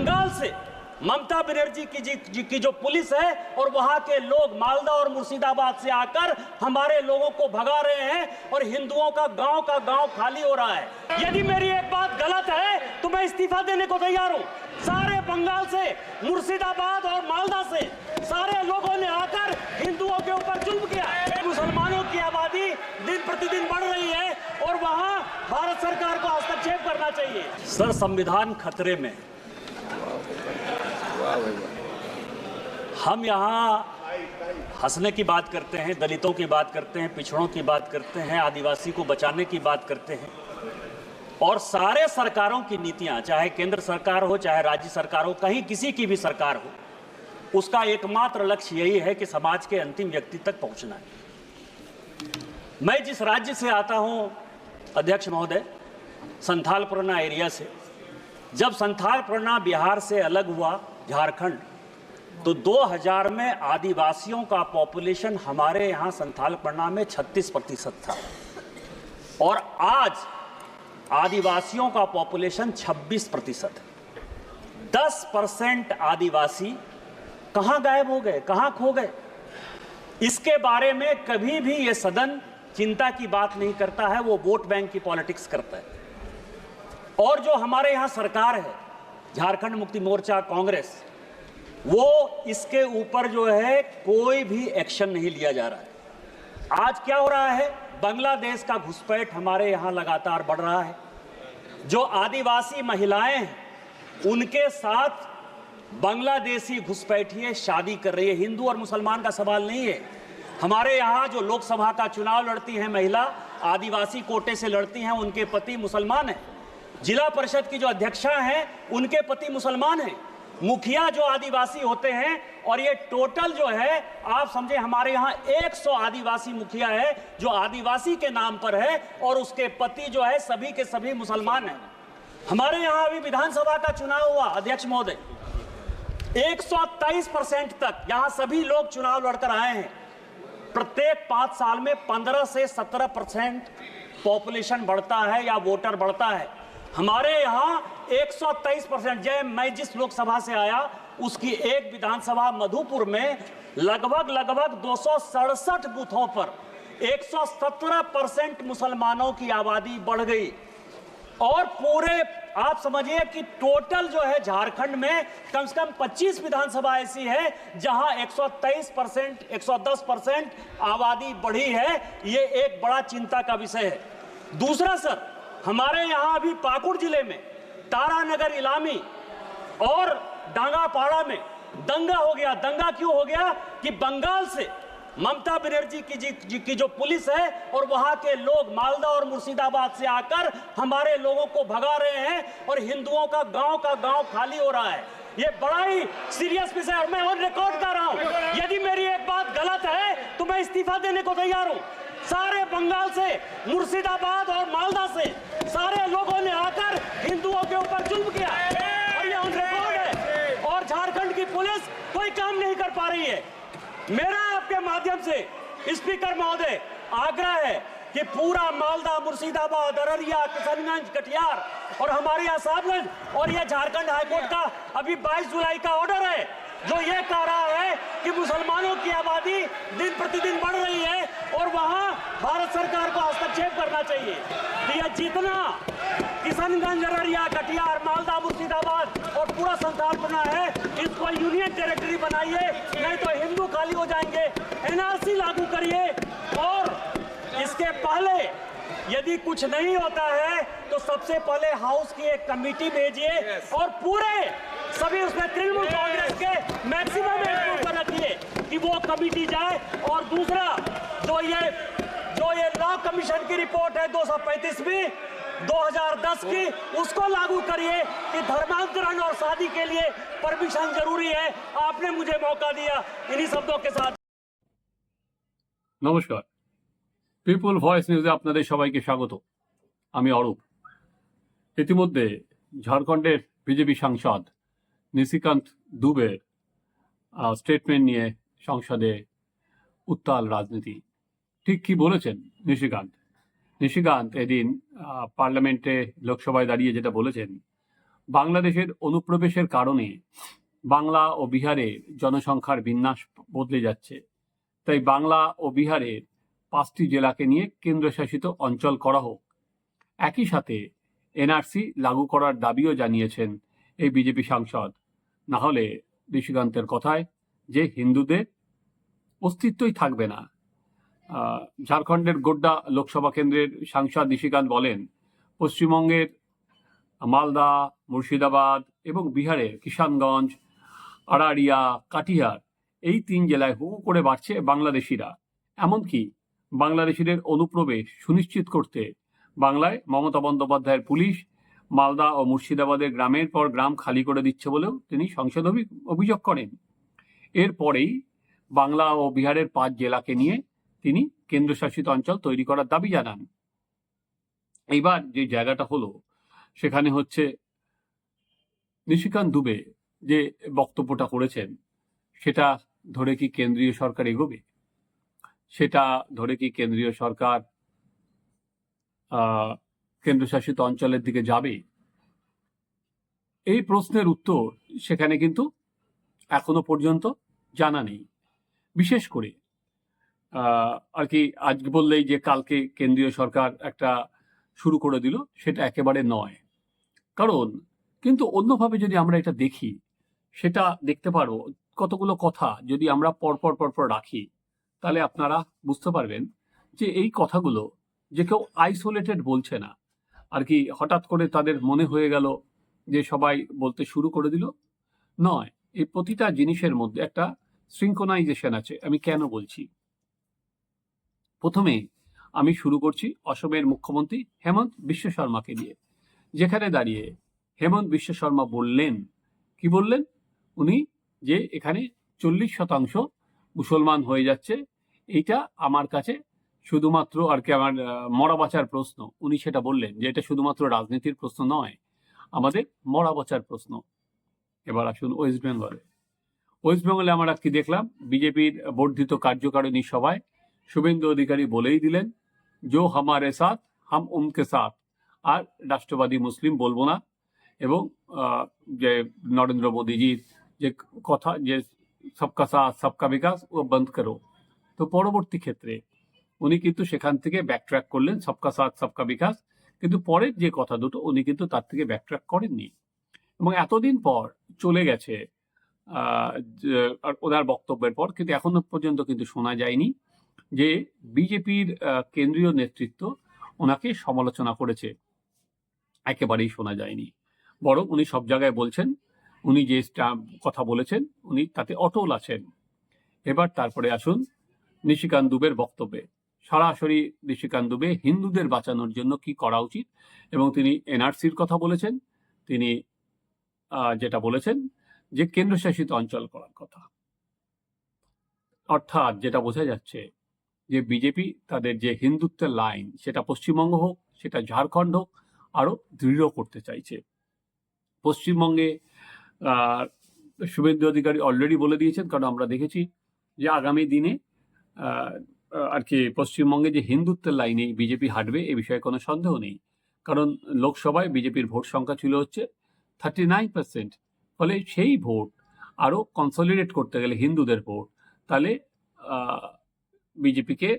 बंगाल से ममता बनर्जी की जी, जी की जो पुलिस है और वहाँ के लोग मालदा और मुर्शिदाबाद से आकर हमारे लोगों को भगा रहे हैं और हिंदुओं का गाँव का गाँव खाली हो रहा है। यदि मेरी एक बात गलत है तो मैं इस्तीफा देने को तैयार हूँ। सारे बंगाल से मुर्शिदाबाद और मालदा से सारे लोगों ने आकर हिंदुओं के ऊपर जुल्म किया। मुसलमानों की आबादी दिन प्रतिदिन बढ़ रही है और वहाँ भारत सरकार को हस्तक्षेप करना चाहिए। सर संविधान खतरे में हम यहाँ हंसने की बात करते हैं, दलितों की बात करते हैं, पिछड़ों की बात करते हैं, आदिवासी को बचाने की बात करते हैं। और सारे सरकारों की नीतियाँ, चाहे केंद्र सरकार हो, चाहे राज्य सरकार हो, कहीं किसी की भी सरकार हो, उसका एकमात्र लक्ष्य यही है कि समाज के अंतिम व्यक्ति तक पहुँचना है। मैं जिस राज्य से आता हूँ, अध्यक्ष महोदय, संथालपुरना एरिया से, जब संथालपुरना बिहार से अलग हुआ झारखंड। तो 2000 में आदिवासियों का पॉपुलेशन हमारे यहाँ संथाल संथालपरना में 36 प्रतिशत था। और आज आदिवासियों का पॉपुलेशन 26 प्रतिशत। 10 परसेंट आदिवासी कहाँ गायब हो गए, कहाँ खो गए? इसके बारे में कभी भी ये सदन चिंता की बात नहीं करता है, वो वोट बैंक की पॉलिटिक्स करता है। और जो हमारे यहाँ सरकार है झारखंड मुक्ति मोर्चा कांग्रेस, वो इसके ऊपर जो है कोई भी एक्शन नहीं लिया जा रहा है। आज क्या हो रहा है? बांग्लादेश का घुसपैठ हमारे यहाँ लगातार बढ़ रहा है। जो आदिवासी महिलाएँ हैं, उनके साथ बांग्लादेशी घुसपैठिए, शादी कर रही है। हिंदू और मुसलमान का सवाल नहीं है। हमारे यहाँ जो लोकसभा का चुनाव लड़ती हैं महिला, आदिवासी कोटे से लड़ती हैं, उनके पति मुसलमान हैं। जिला परिषद की जो अध्यक्षा हैं, उनके पति मुसलमान हैं। मुखिया जो आदिवासी होते हैं, और ये टोटल जो है, आप समझे हमारे यहाँ 100 आदिवासी मुखिया है, जो आदिवासी के नाम पर है, और उसके पति जो है, सभी के सभी मुसलमान हैं। हमारे यहाँ अभी विधानसभा का चुनाव हुआ, अध्यक्ष महोदय। 123 परसेंट तक यहाँ सभी लोग चुनाव लड़कर आए हैं। प्रत्येक पाँच साल में 15 से 17 परसेंट पॉपुलेशन बढ़ता है या वोटर बढ़ता है। हमारे यहाँ 123 परसेंट जय, मैं जिस लोकसभा से आया, उसकी एक विधानसभा मधुपुर में लगभग लगभग दो सौ सड़सठ बूथों पर 117 परसेंट मुसलमानों की आबादी बढ़ गई। और पूरे, आप समझिए कि टोटल जो है झारखंड में कम से कम 25 विधानसभा ऐसी है, जहाँ 123 परसेंट 110 परसेंट आबादी बढ़ी है, ये एक बड़ा चिंता का विषय है। दूसरा, सर हमारे यहाँ अभी पाकुड़ ज़िले में तारानगर इलामी और डांगापाड़ा में दंगा हो गया। दंगा क्यों हो गया कि बंगाल से ममता बनर्जी की जी, जी की जो पुलिस है और वहाँ के लोग मालदा और मुर्शिदाबाद से आकर हमारे लोगों को भगा रहे हैं और हिंदुओं का गाँव का गाँव खाली हो रहा है। ये बड़ा ही सीरियस विषय और मैं ऑन रिकॉर्ड कर रहा हूँ। यदि मेरी एक बात गलत है तो मैं इस्तीफा देने को तैयार हूँ। सारे बंगाल से मुर्शिदाबाद और मालदा से सारे लोगों ने आकर हिंदुओं के ऊपर जुल्म किया। और ये ऑन रिकॉर्ड है। और झारखंड की पुलिस कोई काम नहीं कर पा रही है। मेरा आपके माध्यम से स्पीकर महोदय, आग्रह है कि पूरा मालदा, मुर्शिदाबाद, अररिया, किशनगंज, कटिहार और हमारे यहाँ साहबगंज और यह झारखंड हाईकोर्ट का अभी 22 जुलाई का ऑर्डर है, जो ये कह रहा है कि मुसलमानों की आबादी दिन प्रतिदिन बढ़ रही है और वहाँ भारत सरकार को हस्तक्षेप करना चाहिए। कि यह जितना किशनगंज अररिया कटिहार मालदा मुर्शिदाबाद और पूरा संथालपना है इसको यूनियन टेरिटरी बनाइए नहीं तो हिंदू खाली हो जाएँगे। एनआरसी लागू करिए और इसके पहले यदि कुछ नहीं होता है तो सबसे पहले हाउस की एक कमेटी भेजिए yes. और पूरे सभी उसमें तृणमूल कांग्रेस के मैक्सिमम रखिए कि वो कमेटी जाए। और दूसरा जो ये जो ये लॉ कमीशन की रिपोर्ट है 235 2010 की उसको लागू करिए कि धर्मांतरण और शादी के लिए परमिशन जरूरी है आपने मुझे मौका दिया इन्हीं शब्दों के साथ নমস্কার পিপুল ভয়েস নিউজে আপনাদের সবাইকে স্বাগত আমি অরূপ ইতিমধ্যে ঝাড়খণ্ডের বিজেপি সাংসদ নিশিকান্ত দুবের স্টেটমেন্ট নিয়ে সংসদে উত্তাল রাজনীতি ঠিক কি বলেছেন নিশিকান্ত? নিশিকান্ত এদিন পার্লামেন্টে লোকসভায় দাঁড়িয়ে যেটা বলেছেন, বাংলাদেশের অনুপ্রবেশের কারণে বাংলা ও বিহারে জনসংখ্যার বিন্যাস বদলে যাচ্ছে। তাই বাংলা ও বিহারের পাঁচটি জেলাকে নিয়ে কেন্দ্রশাসিত অঞ্চল করা হোক। একই সাথে এনআরসি লাগু করার দাবিও জানিয়েছেন এই বিজেপি সাংসদ। না হলে ঋষিকান্তের কথায় যে হিন্দুদের অস্তিত্বই থাকবে না। ঝাড়খণ্ডের গোড্ডা লোকসভা কেন্দ্রের সাংসদ নিশিকান্ত বলেন, পশ্চিমবঙ্গের মালদা, মুর্শিদাবাদ এবং বিহারের কিষানগঞ্জ আড়ারিয়া কাটিহার এই তিন জেলায় হু করে বাড়ছে বাংলাদেশিরা। এমনকি বাংলাদেশিদের অনুপ্রবেশ সুনিশ্চিত করতে বাংলায় মমতা বন্দ্যোপাধ্যায়ের পুলিশ মালদা ও মুর্শিদাবাদের গ্রামের পর গ্রাম খালি করে দিচ্ছে বলেও তিনি সংসদ অভি- অভিযোগ করেন। এরপরেই বাংলা ও বিহারের পাঁচ জেলাকে নিয়ে তিনি কেন্দ্রশাসিত অঞ্চল তৈরি করার দাবি জানান। এইবার যে জায়গাটা হলো, সেখানে হচ্ছে নিশিকান্ত দুবে যে বক্তব্যটা করেছেন, সেটা ধরে কি কেন্দ্রীয় সরকার এগোবে? সেটা ধরে কি কেন্দ্রীয় সরকার কেন্দ্রশাসিত অঞ্চলের দিকে যাবে? এই প্রশ্নের উত্তর সেখানে কিন্তু এখনও পর্যন্ত জানা নেই। বিশেষ করে আর কি আজকে বললেই যে কালকে কেন্দ্রীয় সরকার একটা শুরু করে দিল, সেটা একেবারে নয়। কারণ কিন্তু অন্যভাবে যদি আমরা এটা দেখি, সেটা দেখতে পারো, কতগুলো কথা যদি আমরা পরপর পরপর রাখি, তাহলে আপনারা বুঝতে পারবেন যে এই কথাগুলো যে কেউ আইসোলেটেড বলছে না। আর কি হঠাৎ করে তাদের মনে হয়ে গেল যে সবাই বলতে শুরু করে দিল। নয়, এই প্রতিটা জিনিসের মধ্যে একটা সিঙ্কোনাইজেশন আছে। আমি কেন বলছি? প্রথমে আমি শুরু করছি অসমের মুখ্যমন্ত্রী হেমন্ত বিশ্ব শর্মাকে দিয়ে যেখানে দাঁড়িয়ে হেমন্ত বিশ্ব শর্মা বললেন, কি বললেন? উনি যে এখানে চল্লিশ শতাংশ মুসলমান হয়ে যাচ্ছে, এইটা আমার কাছে শুধুমাত্র আর কি আমার মরা বাঁচার প্রশ্ন। উনি সেটা বললেন যে এটা শুধুমাত্র রাজনীতির প্রশ্ন নয়, আমাদের মরা বাঁচার প্রশ্ন। এবার আসুন ওয়েস্ট বেঙ্গলে। ওয়েস্ট বেঙ্গলে আমরা কি দেখলাম? বিজেপির বর্ধিত কার্যকারিণী সভায় শুভেন্দু অধিকারী বলেই দিলেন জো হামারে সাথ, হাম উমকে সাথ। আর রাষ্ট্রবাদী মুসলিম বলব না। এবং যে নরেন্দ্র মোদীজির যে কথা, যে সবকা সাথ, সবকা বিকাশ, ও বন্ধ করো। তো পরবর্তী ক্ষেত্রে উনি কিন্তু সেখান থেকে ব্যাকট্র্যাক করলেন, সবকা সাথ, সবকা বিকাশ। কিন্তু পরের যে কথা দুটো, উনি কিন্তু তার থেকে ব্যাকট্র্যাক করেননি। এবং এতদিন পর চলে গেছে ওনার বক্তব্যের পর, কিন্তু এখনও পর্যন্ত কিন্তু শোনা যায়নি। যে বিজেপির কেন্দ্রীয় নেতৃত্ব ওনাকে সমালোচনা করেছে। একেবারেই শোনা যায়নি। বরং উনি সব জায়গায় বলছেন, উনি যে কথা বলেছেন, উনি তাতে অটল আছেন। এবার তারপরে আসুন নিশিকান্ত দুবের বক্তব্যে। সরাসরি নিশিকান্ত দুবে হিন্দুদের বাঁচানোর জন্য কি করা উচিত? এবং তিনি এনআরসির কথা বলেছেন, তিনি যেটা বলেছেন যে কেন্দ্রশাসিত অঞ্চল করার কথা। অর্থাৎ যেটা বোঝা যাচ্ছে যে বিজেপি তাদের যে হিন্দুত্বের লাইন সেটা পশ্চিমবঙ্গ হোক, সেটা ঝাড়খণ্ড হোক আরও দৃঢ় করতে চাইছে। পশ্চিমবঙ্গে শুভেন্দু অধিকারী অলরেডি বলে দিয়েছেন, কারণ আমরা দেখেছি যে আগামী দিনে আর কি পশ্চিমবঙ্গে যে হিন্দুত্বের লাইনে বিজেপি হাঁটবে, এ বিষয়ে কোনো সন্দেহ নেই। কারণ লোকসভায় বিজেপির ভোট সংখ্যা ছিল হচ্ছে থার্টি নাইন পার্সেন্ট ফলে সেই ভোট আরও কনসলিডেট করতে গেলে হিন্দুদের ভোট, তাহলে বিজেপিকে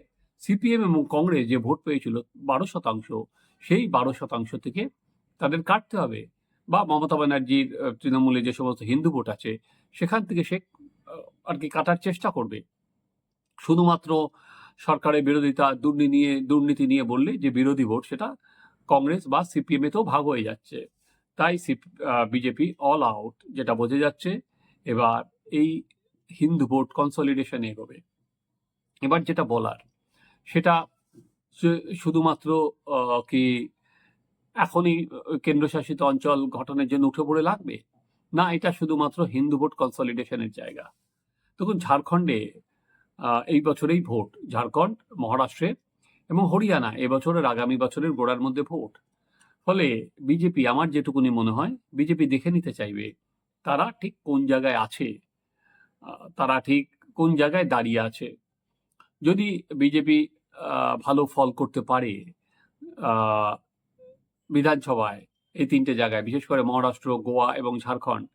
সিপিএম এবং কংগ্রেস যে ভোট পেয়েছিল বারো শতাংশ, সেই বারো শতাংশ থেকে তাদের কাটতে হবে। বা মমতা ব্যানার্জির তৃণমূলে যে সমস্ত হিন্দু ভোট আছে, সেখান থেকে সে আর কি কাটার চেষ্টা করবে। শুধুমাত্র সরকারের বিরোধিতা দুর্নীতি নিয়ে দুর্নীতি নিয়ে বললে যে বিরোধী ভোট, সেটা কংগ্রেস বা সিপিএম এতেও ভাগ হয়ে যাচ্ছে। তাই বিজেপি অল আউট যেটা বোঝা যাচ্ছে, এবার এই হিন্দু ভোট কনসলিডেশন এগোবে। এবার যেটা বলার, সেটা শুধুমাত্র কি এখনই কেন্দ্রশাসিত অঞ্চল গঠনের জন্য উঠে পড়ে লাগবে? না, এটা শুধুমাত্র হিন্দু ভোট কনসলিডেশনের জায়গা। দেখুন, ঝাড়খণ্ডে এই বছরেই ভোট, ঝাড়খণ্ড, মহারাষ্ট্রে এবং হরিয়ানা এবছরের আগামী বছরের গোড়ার মধ্যে ভোট। ফলে বিজেপি, আমার যেটুকুনি মনে হয়, বিজেপি দেখে নিতে চাইবে, তারা ঠিক কোন জায়গায় আছে তারা ঠিক কোন জায়গায় দাঁড়িয়ে আছে যদি বিজেপি ভালো ফল করতে পারে বিধানসভায় এই তিনটে জায়গায়, বিশেষ করে মহারাষ্ট্র, গোয়া এবং ঝাড়খণ্ড,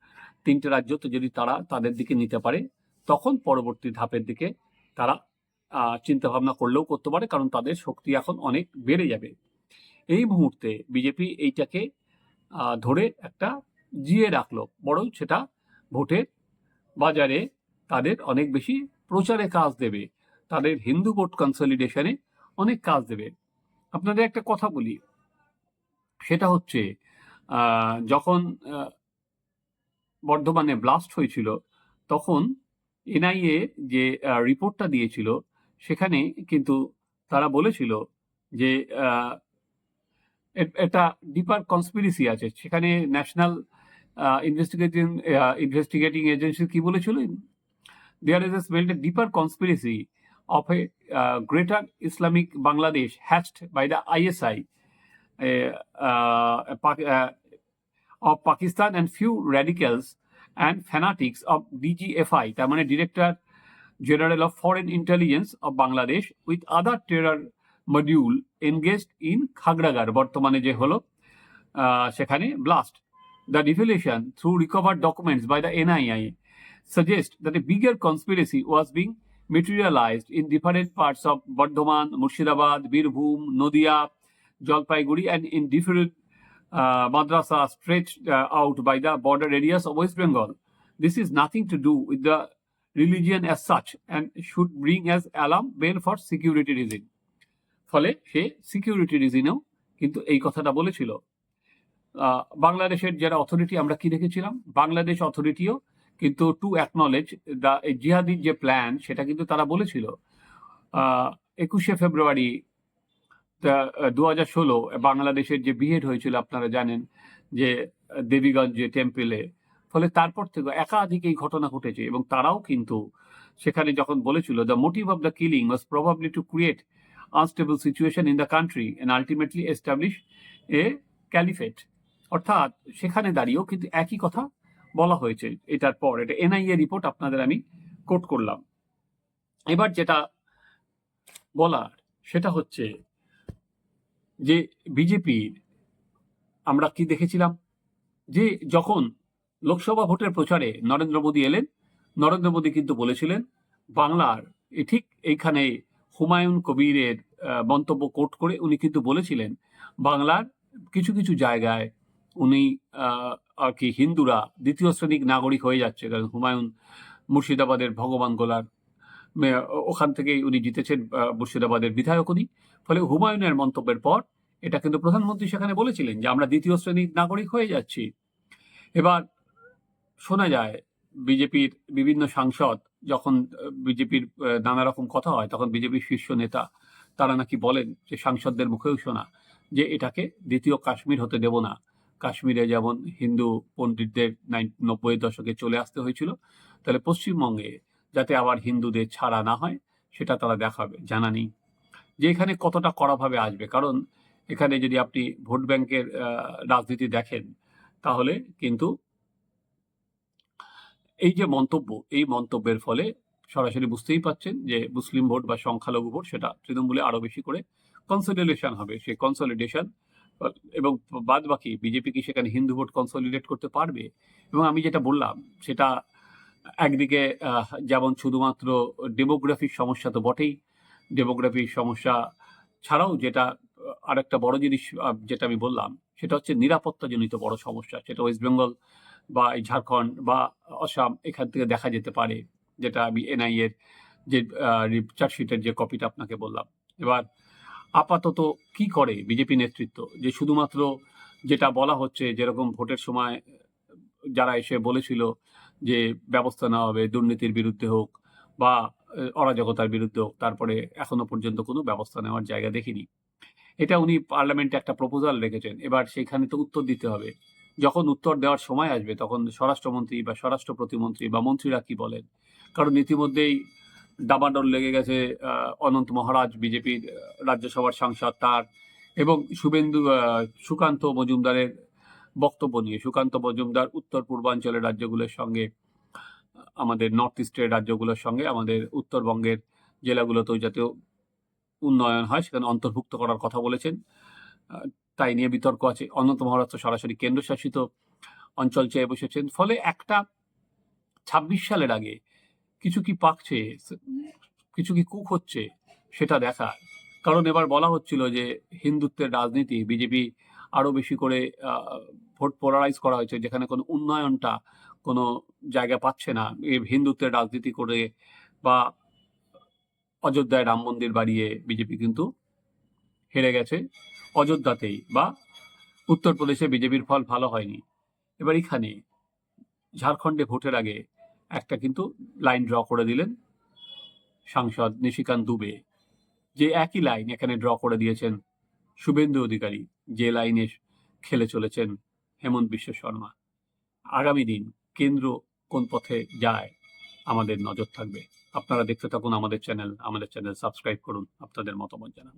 তিনটে রাজ্য তো যদি তারা তাদের দিকে নিতে পারে, তখন পরবর্তী ধাপের দিকে তারা চিন্তা ভাবনা করলেও করতে পারে, কারণ তাদের শক্তি এখন অনেক বেড়ে যাবে। এই মুহূর্তে বিজেপি এইটাকে ধরে একটা জিয়ে রাখল, বরং সেটা ভোটের বাজারে তাদের অনেক বেশি প্রচারে কাজ দেবে। তাদের হিন্দু ভোট কনসলিডেশনে অনেক কাজ দেবে। আপনাদের একটা কথা বলি। সেটা হচ্ছে যখন বর্ধমানে ব্লাস্ট হয়েছিল তখন এনআইএ যে রিপোর্টটা দিয়েছিল সেখানে কিন্তু তারা বলেছিল যে আহ, এ- এটা ডিপার কনস্পিরেসি আছে। সেখানে ন্যাশনাল ইনভেস্টিগেটিং ইনভেস্টিগেটিং এজেন্সি কি বলেছিল? There is a a deeper conspiracy of a greater Islamic Bangladesh hatched by the ISI of Pakistan and few radicals and fanatics of DGFI, তার মানে Director General of Foreign Intelligence of Bangladesh with other terror module engaged in খাগড়াগার বর্তমানে যে হলো সেখানে blast. The revelation through recovered documents by the NIA suggest that a bigger conspiracy was being materialized in different parts of Bardhaman, Murshidabad, Birbhum, Nodia, Jalpaiguri, and in different uh, madrasa stretched uh, out by the border areas of West Bengal. This is nothing to do with the religion as such and should bring as alarm bell for security reason. ফলে সে security রিজনেও কিন্তু এই কথাটা বলেছিল বাংলাদেশের যারা authority আমরা কি দেখেছিলাম বাংলাদেশ অথরিটিও কিন্তু টু অ্যাকনলেজ দ্য জিহাদির যে প্ল্যান সেটা কিন্তু তারা বলেছিল। একুশে ফেব্রুয়ারি দু হাজার ষোলো, বাংলাদেশের যে বিহেড হয়েছিল, আপনারা জানেন, যে, দেবীগঞ্জ টেম্পেলে ফলে তারপর থেকে একাধিক এই ঘটনা ঘটেছে এবং তারাও কিন্তু সেখানে যখন বলেছিল the motive of the killing was probably to create unstable situation in the country and ultimately establish a caliphate অর্থাৎ, সেখানে দাঁড়িয়েও কিন্তু একই কথা বলা হয়েছে এটার পর। এটা এনআইএ রিপোর্ট আপনাদের আমি কোট করলাম। এবার যেটা বলার, সেটা হচ্ছে যে বিজেপির আমরা কি দেখেছিলাম? যে যখন লোকসভা ভোটের প্রচারে নরেন্দ্র মোদী এলেন, নরেন্দ্র মোদী কিন্তু বলেছিলেন, বাংলার ঠিক এইখানে হুমায়ুন কবিরের মন্তব্য কোট করে উনি কিন্তু বলেছিলেন, বাংলার কিছু কিছু জায়গায় উনি আর কি হিন্দুরা, দ্বিতীয় শ্রেণির নাগরিক হয়ে যাচ্ছে, কারণ হুমায়ুন মুর্শিদাবাদের ভগবান গোলার ওখান থেকেই উনি জিতেছেন মুর্শিদাবাদের বিধায়ক উনি। ফলে হুমায়ুনের মন্তব্যের পর এটা কিন্তু প্রধানমন্ত্রী সেখানে বলেছিলেন যে, আমরা দ্বিতীয় শ্রেণির নাগরিক হয়ে যাচ্ছি। এবার শোনা যায়, বিজেপির বিভিন্ন সাংসদ যখন বিজেপির নানা রকম কথা হয়, তখন বিজেপির শীর্ষ নেতা, তারা নাকি বলেন যে, সাংসদদের মুখেও শোনা যে, এটাকে দ্বিতীয় কাশ্মীর হতে দেব না। কাশ্মীরে যেমন হিন্দু পণ্ডিতদের নব্বই দশকে চলে আসতে হয়েছিল, তাহলে পশ্চিমবঙ্গে যাতে আবার হিন্দুদের ছাড়া না হয়, সেটা তারা দেখাবে, জানা নেই। যে এখানে কতটা কড়াভাবে আসবে, কারণ এখানে যদি আপনি ভোট ব্যাংকের রাজনীতি দেখেন, তাহলে কিন্তু এই যে মন্তব্য, এই মন্তব্যের ফলে সরাসরি বুঝতেই পাচ্ছেন যে মুসলিম ভোট বা সংখ্যালঘু ভোট, সেটা তৃণমূলে আরও বেশি করে কনসলিডেশন হবে। সেই কনসলিডেশন এবং বাদ বাকি বিজেপি কি সেখানে হিন্দু ভোট কনসলিডেট করতে পারবে? এবং আমি যেটা বললাম, সেটা একদিকে যেমন শুধুমাত্র ডেমোগ্রাফির সমস্যা তো বটেই। ডেমোগ্রাফির সমস্যা ছাড়াও যেটা আর একটা বড় জিনিস যেটা আমি বললাম, সেটা হচ্ছে নিরাপত্তাজনিত বড় সমস্যা, সেটা ওয়েস্ট বেঙ্গল বা এই ঝাড়খণ্ড বা আসাম এখান থেকে দেখা যেতে পারে, যেটা আমি এনআই এর যে চার্জশিটের যে কপিটা আপনাকে বললাম। এবার আপাতত কি করে বিজেপি নেতৃত্ব? যে শুধুমাত্র যেটা বলা হচ্ছে যেরকম ভোটের সময়, যারা এসে বলেছিল যে ব্যবস্থা নেওয়া হবে, দুর্নীতির বিরুদ্ধে হোক বা অরাজকতার বিরুদ্ধে হোক, তারপরে এখনও পর্যন্ত কোনো ব্যবস্থা নেওয়ার জায়গা দেখিনি। এটা উনি পার্লামেন্টে একটা প্রপোজাল রেখেছেন। এবার সেখানে তো উত্তর দিতে হবে। যখন উত্তর দেওয়ার সময় আসবে, তখন স্বরাষ্ট্রমন্ত্রী বা স্বরাষ্ট্র প্রতিমন্ত্রী বা মন্ত্রীরা কি বলেন? কারণ ইতিমধ্যেই ডামাডোল লেগে গেছে অনন্ত মহারাজ বিজেপির রাজ্যসভার সাংসদ তার, এবং শুভেন্দু সুকান্ত মজুমদারের বক্তব্য নিয়ে। সুকান্ত মজুমদার উত্তর পূর্বাঞ্চলের রাজ্যগুলোর সঙ্গে আমাদের নর্থ ইস্টের রাজ্যগুলোর সঙ্গে, আমাদের উত্তরবঙ্গের জেলাগুলোতেও যাতে উন্নয়ন হয়, সেখানে অন্তর্ভুক্ত করার কথা বলেছেন। তাই নিয়ে বিতর্ক আছে। অনন্ত মহারাষ্ট্র সরাসরি কেন্দ্রশাসিত অঞ্চল চেয়ে বসেছেন। ফলে একটা ছাব্বিশ সালের আগে কিছু কি পাকছে কিছু কি কুক হচ্ছে সেটা দেখা কারণ এবার বলা হচ্ছিল যে হিন্দুত্বের রাজনীতি, বিজেপি আরও বেশি করে ভোট পোলারাইজ করা হয়েছে, যেখানে কোনো উন্নয়নটা কোনো জায়গা পাচ্ছে না। হিন্দুত্বের রাজনীতি করে বা অযোধ্যায় রাম মন্দির বাড়িয়ে বিজেপি কিন্তু হেরে গেছে অযোধ্যাতেই বা উত্তরপ্রদেশে বিজেপির ফল ভালো হয়নি। এবার এখানে ঝাড়খণ্ডে ভোটের আগে একটা কিন্তু লাইন ড্র করে দিলেন সাংসদ নিশিকান্ত দুবে, যে একই লাইন এখানে ড্র করে দিয়েছেন শুভেন্দু অধিকারী, যে লাইনে খেলে চলেছেন হেমন্ত বিশ্ব শর্মা। আগামী দিন কেন্দ্র কোন পথে যায় আমাদের নজর থাকবে। আপনারা দেখতে থাকুন আমাদের চ্যানেল আমাদের চ্যানেল সাবস্ক্রাইব করুন, আপনাদের মতামত জানান।